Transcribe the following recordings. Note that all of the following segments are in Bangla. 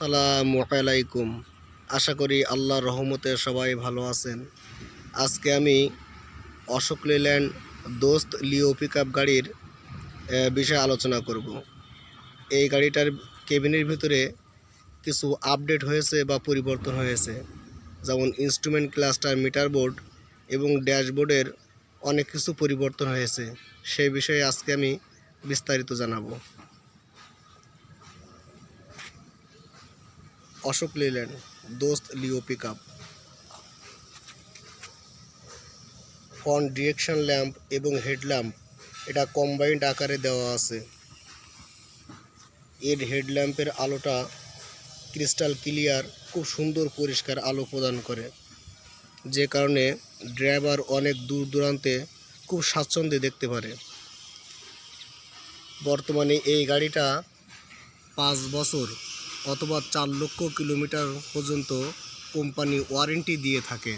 আসসালামু আলাইকুম। আশা করি আল্লাহর রহমতে সবাই ভালো আছেন। আজকে আমি অশোক লেল্যান্ড দোস্ত লিও পিক গাড়ির বিষয়ে আলোচনা করব। এই গাড়িটার কেবিনের ভিতরে কিছু আপডেট হয়েছে বা পরিবর্তন হয়েছে, যেমন ইনস্ট্রুমেন্ট ক্লাস্টার মিটার বোর্ড এবং ড্যাশবোর্ডের অনেক কিছু পরিবর্তন হয়েছে। সেই বিষয়ে আজকে আমি বিস্তারিত জানাব। অশোক লেল্যান্ড, দোস্ত লিও pick up front direction lamp এবং হেডল্যাম্প, এটা কম্বাইন্ড আকারে দেওয়া আছে। এর হেডল্যাম্পের আলোটা ক্রিস্টাল ক্লিয়ার, খুব সুন্দর পরিষ্কার আলো প্রদান করে। যে কারণে ড্রাইভার অনেক দূর দূরান্তে খুব স্বাচ্ছন্দ্যে দেখতে পারে। বর্তমানে এই গাড়িটা পাঁচ বছর অথবা চার লক্ষ কিলোমিটার পর্যন্ত কোম্পানি ওয়ারেন্টি দিয়ে থাকে।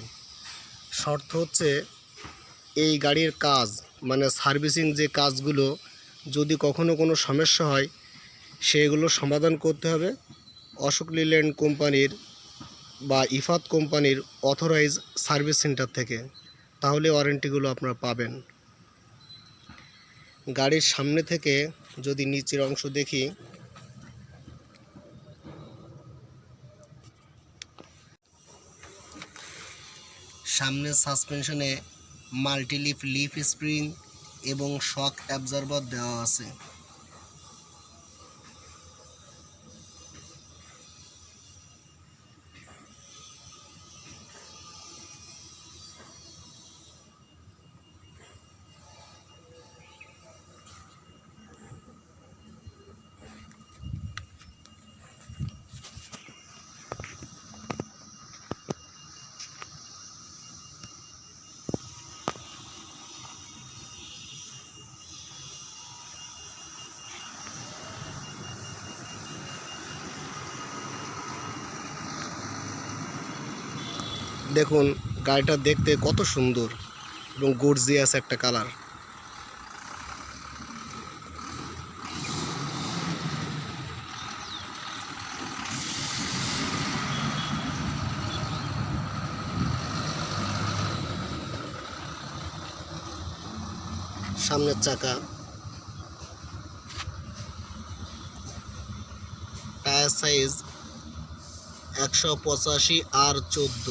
শর্ত হচ্ছে, এই গাড়ির কাজ মানে সার্ভিসিং যে কাজগুলো, যদি কখনো কোনো সমস্যা হয়, সেগুলো সমাধান করতে হবে। অশোক লিল্যান্ড কোম্পানির বা ইফাত কোম্পানির অথরাইজ সার্ভিস সেন্টার থেকে। তাহলে ওয়ারেন্টিগুলো আপনারা পাবেন। গাড়ির সামনে থেকে যদি নিচের অংশ দেখি সামনের সাসপেনশনে মাল্টিলিফ লিফ স্প্রিং এবং শক অ্যাবজর্বার দেওয়া আছে। দেখুন, গাড়িটা দেখতে কত সুন্দর এবং গর্জিয়াস একটা কালার সামনের চাকা। টায়ার সাইজ একশো পঁচাশি আর চোদ্দ।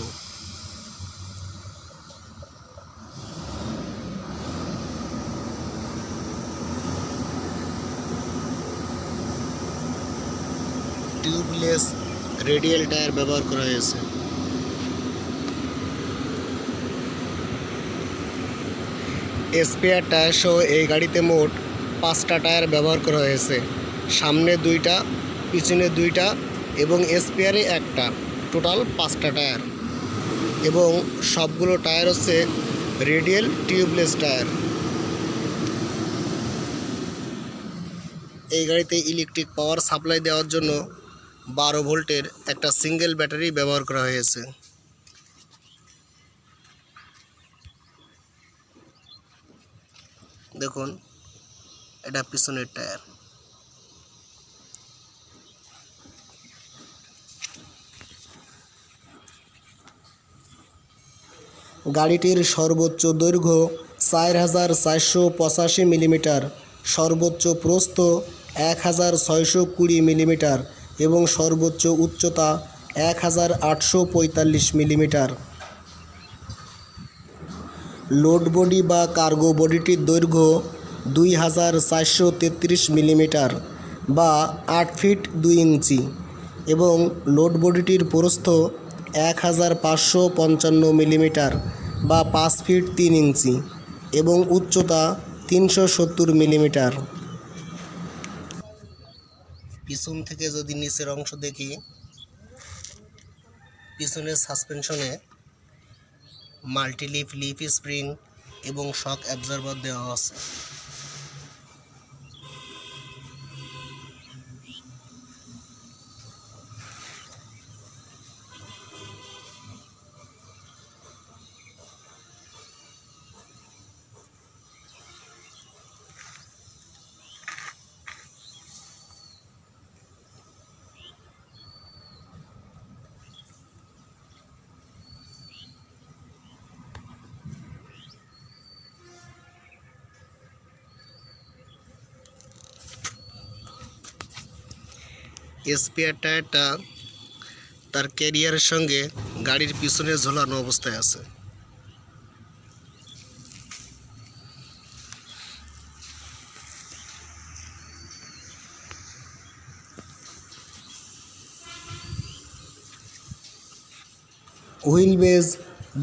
টিউবলেস রেডিয়াল টায়ার ব্যবহার করা হয়েছে। স্পেয়ার টায়ার সহ এই গাড়িতে মোট পাঁচটা টায়ার ব্যবহার করা হয়েছে। সামনে দুইটা, পিছনে দুইটা এবং স্পেয়ারে একটা। টোটাল পাঁচটা টায়ার এবং সবগুলো টায়ার হচ্ছে রেডিয়াল টিউবলেস টায়ার। এই গাড়িতে ইলেকট্রিক পাওয়ার সাপ্লাই দেওয়ার জন্য বারো ভোল্টের একটা সিঙ্গেল ব্যাটারি ব্যবহার করা হয়েছে। দেখুন, এটা পিছনের টায়ার। গাড়িটির সর্বোচ্চ দৈর্ঘ্য চার হাজার চারশো পঁচাশি মিলিমিটার, সর্বোচ্চ প্রস্থ এক হাজার ছয়শো কুড়ি মিলিমিটার এবং সর্বোচ্চ উচ্চতা এক হাজার আটশো পঁয়তাল্লিশ মিলিমিটার। লোড বডি বা কার্গো বডিটির দৈর্ঘ্য দুই হাজার চারশো তেত্রিশ মিলিমিটার বা আট ফিট দুই ইঞ্চি এবং লোড বডিটির প্রস্থ এক হাজার পাঁচশো পঞ্চান্ন মিলিমিটার বা পাঁচ ফিট তিন ইঞ্চি এবং উচ্চতা তিনশো সত্তর মিলিমিটার। পিছন থেকে যদি নিচের অংশ দেখি, পিছনের সাসপেনশনে মাল্টিলিপ লিফ স্প্রিং এবং শক অ্যাবজর্ভার দেওয়া আছে। স্পেয়ার টায়ারটা তার ক্যারিয়ারের সঙ্গে গাড়ির পিছনে ঝোলানো অবস্থায় আছে। হুইল বেজ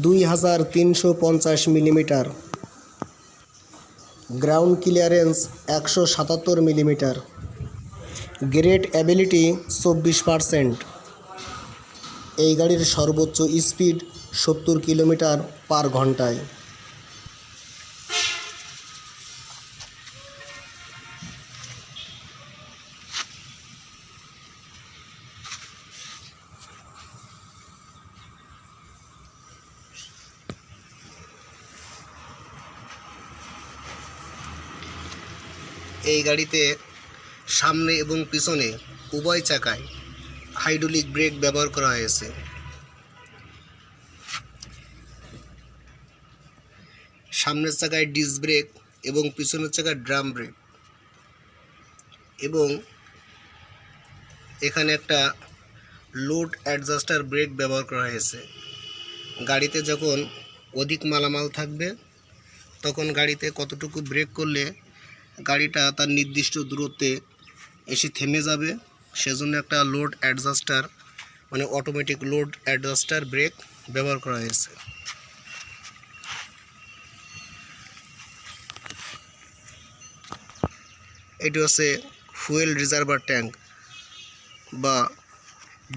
দুই হাজার তিনশো পঞ্চাশ মিলিমিটার, গ্রাউন্ড ক্লিয়ারেন্স একশো সাতাত্তর মিলিমিটার। গ্রেট অ্যাবিলিটি চব্বিশ পারসেন্ট। এই গাড়ির সর্বোচ্চ স্পিড সত্তর কিলোমিটার পার ঘন্টায়। এই গাড়িতে সামনে এবং পিছনে উভয় চাকায় হাইড্রোলিক ব্রেক ব্যবহার করা হয়েছে। সামনের চাকায় ডিস ব্রেক এবং পিছনের চাকায় ড্রাম ব্রেক এবং এখানে একটা লোড অ্যাডজাস্টার ব্রেক ব্যবহার করা হয়েছে। গাড়িতে যখন অধিক মালামাল থাকবে, তখন গাড়িতে কতটুকু ব্রেক করলে গাড়িটা তার নির্দিষ্ট দূরত্বে এসে থেমে যাবে, সেজন্য একটা লোড অ্যাডজাস্টার মানে অটোমেটিক লোড অ্যাডজাস্টার ব্রেক ব্যবহার করা হয়েছে। এটি হচ্ছে ফুয়েল রিজার্ভার ট্যাঙ্ক বা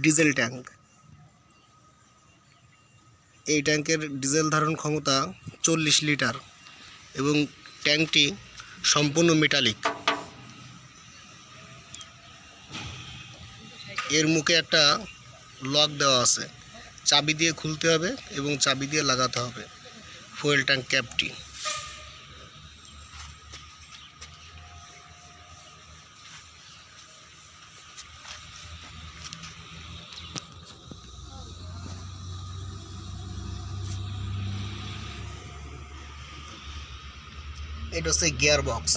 ডিজেল ট্যাঙ্ক এই ট্যাঙ্কের ডিজেল ধারণ ক্ষমতা চল্লিশ লিটার এবং ট্যাঙ্কটি সম্পূর্ণ মেটালিক এর মুখে একটা লক দেওয়া আছে। চাবি দিয়ে খুলতে হবে এবং চাবি দিয়ে লাগাতে হবে। ফুয়েল ট্যাঙ্ক ক্যাপটি এটা হচ্ছে গিয়ার বক্স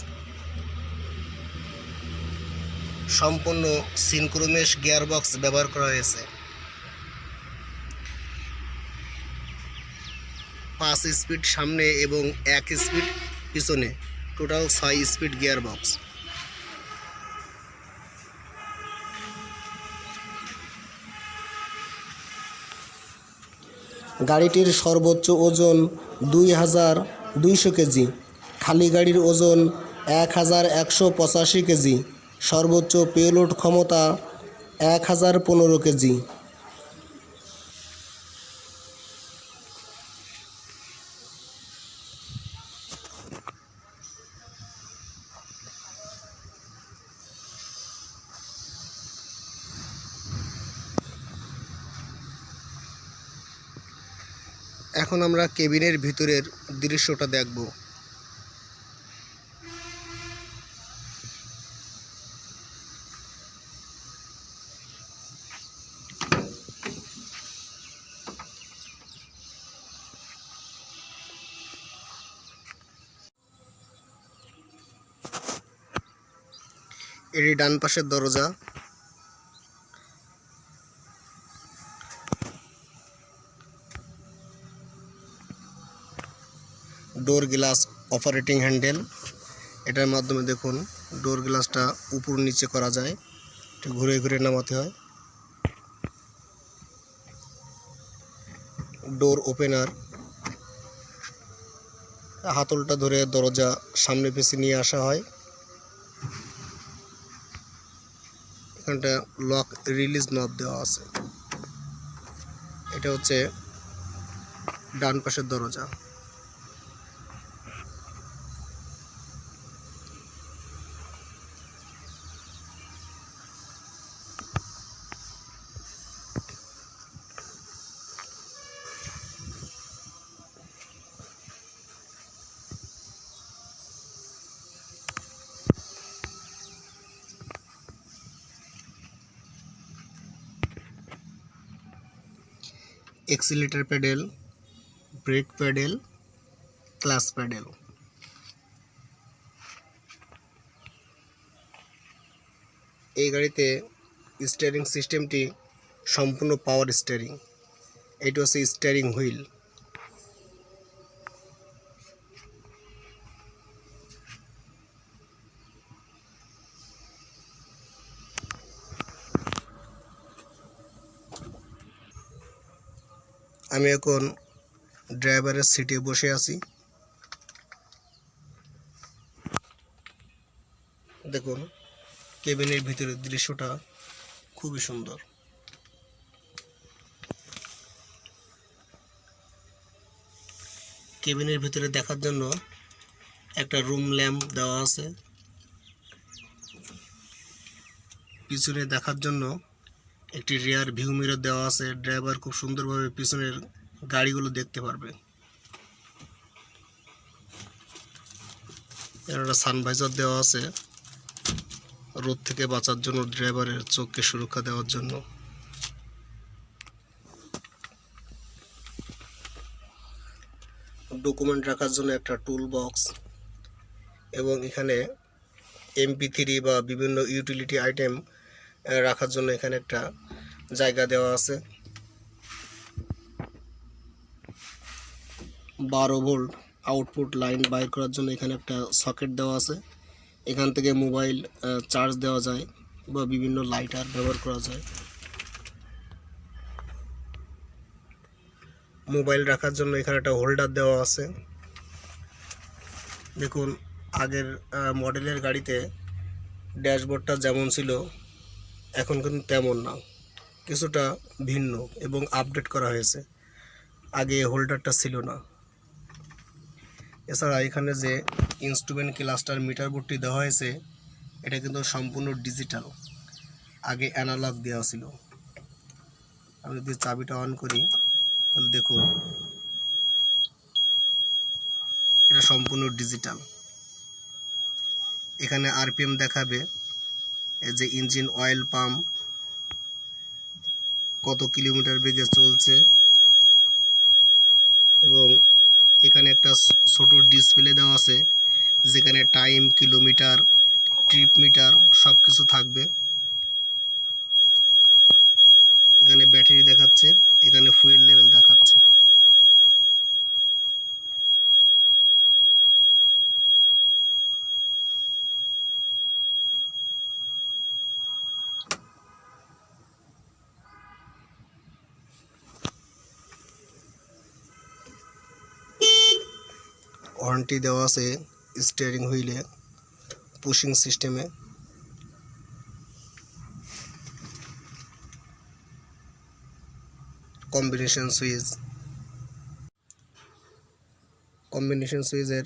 সম্পূর্ণ সিনক্রোমেশ গিয়ার বক্স ব্যবহার করা হয়েছে। পাঁচ স্পিড সামনে এবং এক স্পিড পিছনে। টোটাল ছয় স্পিড গিয়ার বক্স গাড়িটির সর্বোচ্চ ওজন দুই হাজার দুইশো কেজি। খালি গাড়ির ওজন এক হাজার একশো পঁচাশি কেজি। সর্বোচ্চ পেলোড ক্ষমতা এক হাজার পনেরো কেজি। এখন আমরা কেবিনের ভিতরের দৃশ্যটা দেখব। এটি ডান পাশের দরজা। ডোর গ্লাস অপারেটিং হ্যান্ডেল এটার মাধ্যমে দেখুন ডোর গ্লাসটা উপর নিচে করা যায়, একটু ঘুরে ঘুরে নামাতে হয়। ডোর ওপেনার হাতলটা ধরে দরজা সামনে পেছে নিয়ে আসা হয়। এখানটা লক রিলিজ নব দেওয়া আছে। এটা হচ্ছে ডান পাশের দরজা। Accelerator pedal brake pedal clutch pedal এই গাড়িতে স্টিয়ারিং সিস্টেমটি সম্পূর্ণ পাওয়ার স্টিয়ারিং এটি হচ্ছে স্টিয়ারিং হুইল আমি এখন ড্রাইভারের সিটে বসে আছি। দেখুন কেবিনের ভিতরের দৃশ্যটা খুবই সুন্দর। কেবিনের ভিতরে দেখার জন্য একটা রুম ল্যাম্প দেওয়া আছে। পিছনে দেখার জন্য একটি রিয়ার ভিউ মিরর দেওয়া আছে ড্রাইভার খুব সুন্দরভাবে পিছনের গাড়িগুলো দেখতে পারবে। একটা সানভাইজার দেওয়া আছে, রোদ থেকে বাঁচার জন্য ড্রাইভারের চোখকে সুরক্ষা দেওয়ার জন্য। ডকুমেন্ট রাখার জন্য একটা টুল বক্স এবং এখানে এমপি থ্রি বা বিভিন্ন ইউটিলিটি আইটেম রাখার জন্য এখানে একটা জায়গা দেওয়া আছে। বারো ভোল্ট আউটপুট লাইন বাইর করার জন্য এখানে একটা সকেট দেওয়া আছে। এখান থেকে মোবাইল চার্জ দেওয়া যায় বা বিভিন্ন লাইটার ব্যবহার করা যায়। মোবাইল রাখার জন্য এখানে একটা হোল্ডার দেওয়া আছে। দেখুন, আগের মডেলের গাড়িতে ড্যাশবোর্ডটা যেমন ছিল এখন কিন্তু তেমন না। কিছুটা ভিন্ন এবং আপডেট করা হয়েছে। আগে হোল্ডারটা ছিল না। এছাড়া এখানে যে ইনস্ট্রুমেন্ট ক্লাস্টার মিটার বোর্ডটি দেওয়া হয়েছে, এটা কিন্তু সম্পূর্ণ ডিজিটাল আগে অ্যানালগ দেওয়া ছিল। আমি যদি চাবিটা অন করি, তাহলে দেখুন। এটা সম্পূর্ণ ডিজিটাল এখানে আরপিএম দেখাবে। যে ইঞ্জিন অয়েল পাম্প, কত কিলোমিটার বেগে চলছে, এবং এখানে একটা ছোট ডিসপ্লে দেওয়া আছে, যেখানে টাইম, কিলোমিটার, ট্রিপ মিটার সব কিছু থাকবে। এখানে ব্যাটারি দেখাচ্ছে, এখানে ফুয়েল লেভেল দেখাচ্ছে। হর্নটি দেওয়া আছে স্টিয়ারিং হুইলে পুশিং সিস্টেমে কম্বিনেশন সুইচ কম্বিনেশন সুইচের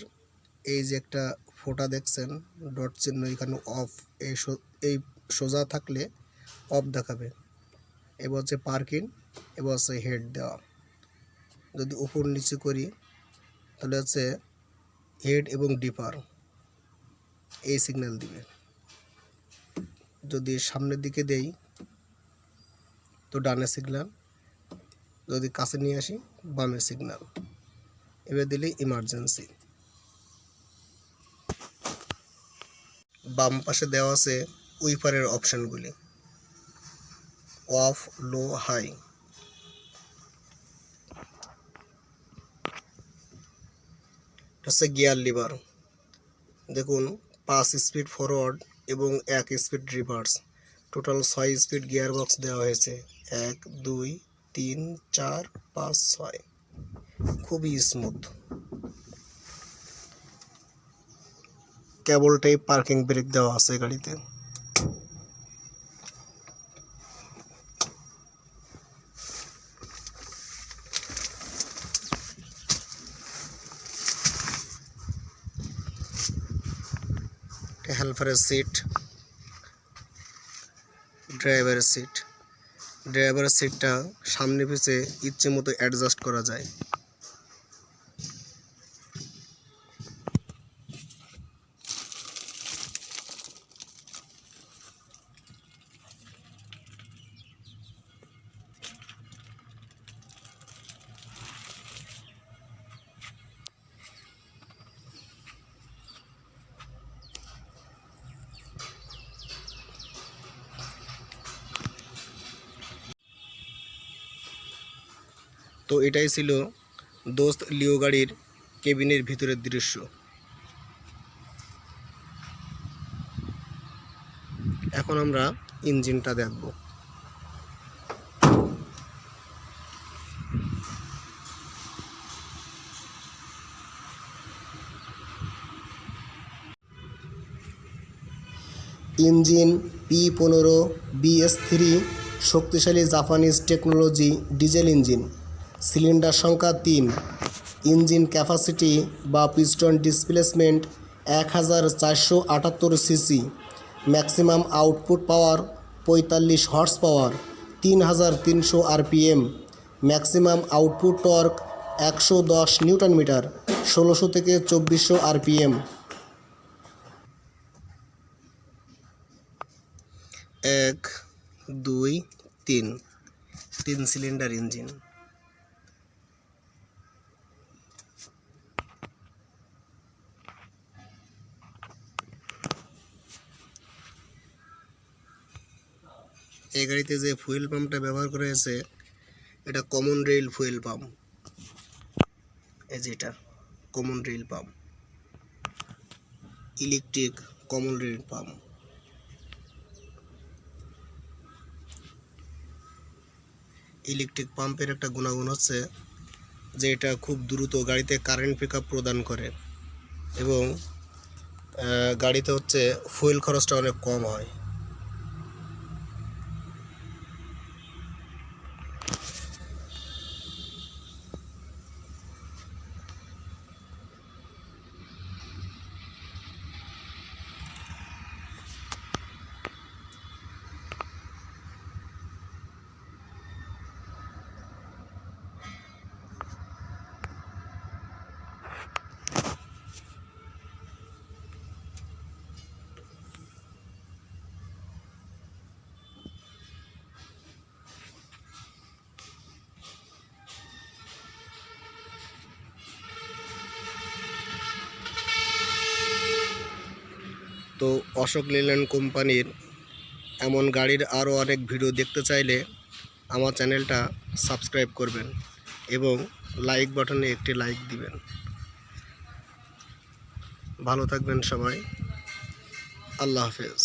এই যে একটা ফোটা দেখছেন ডট চিহ্ন এখানে অফ এই এই সোজা থাকলে অফ দেখাবে। এবার হচ্ছে পার্কিং এবার হচ্ছে হেড দেওয়া। যদি উপর নিচে করি, তাহলে হচ্ছে হেড এবং ডিপার এই সিগন্যাল দিবে। যদি সামনের দিকে দেই, তো ডানে সিগন্যাল, যদি কাছে নিয়ে আসি বামের সিগন্যাল। এবার দিলে ইমার্জেন্সি বাম পাশে দেওয়া আছে উইপারের অপশানগুলি। Off, low, high. হচ্ছে গিয়ার লিভার। দেখুন, পাঁচ স্পিড ফরওয়ার্ড এবং এক স্পিড রিভার্স টোটাল ছয় স্পিড গিয়ার বক্স দেওয়া হয়েছে। এক, দুই, তিন, চার, পাঁচ, ছয়। খুবই smooth cable type parking brake দেওয়া আছে গাড়িতে। হেল্পারের সিট ড্রাইভারের সিট ড্রাইভারের সিটটা সামনে পিছে ইচ্ছে মতো অ্যাডজাস্ট করা যায়। তো এটাই ছিল দোস্ত লিও গাড়ির কেবিনের ভিতরের দৃশ্য। এখন আমরা ইঞ্জিনটা দেখব। ইঞ্জিন পি পনেরো বিএস থ্রি, শক্তিশালী Japanese technology, diesel engine. Cylinder সংখ্যা তিন, ইঞ্জিন ক্যাপাসিটি বা পিস্টন ডিসপ্লেসমেন্ট এক হাজার চারশো আটাত্তর সিসি, ম্যাক্সিমাম আউটপুট পাওয়ার পঁয়তাল্লিশ হর্স পাওয়ার তিন হাজার তিনশো আরপিএম, ম্যাক্সিমাম আউটপুট টর্ক একশো দশ নিউটন মিটার, ষোলোশো থেকে চব্বিশশো আরপিএম। এক, দুই, তিন তিন সিলিন্ডার ইঞ্জিন। গাড়িতে যে ফুয়েল পাম্পটা ব্যবহার করা হয়েছে, এটা কমন রেল ফুয়েল পাম্প এই যে এটা common rail pump electric common rail pump electric পাম্পের একটা গুণাগুণ হচ্ছে যে এটা খুব দ্রুত গাড়িতে কারেন্ট পিক প্রদান করে এবং গাড়িতে হচ্ছে ফুয়েল খরচটা অনেক কম হয়। তো অশোক লেল্যান্ড কোম্পানির এমন গাড়ির আরও অনেক ভিডিও দেখতে চাইলে আমার চ্যানেলটা সাবস্ক্রাইব করবেন এবং লাইক বাটনে একটি লাইক দিবেন। ভালো থাকবেন সবাই। আল্লাহ হাফেজ।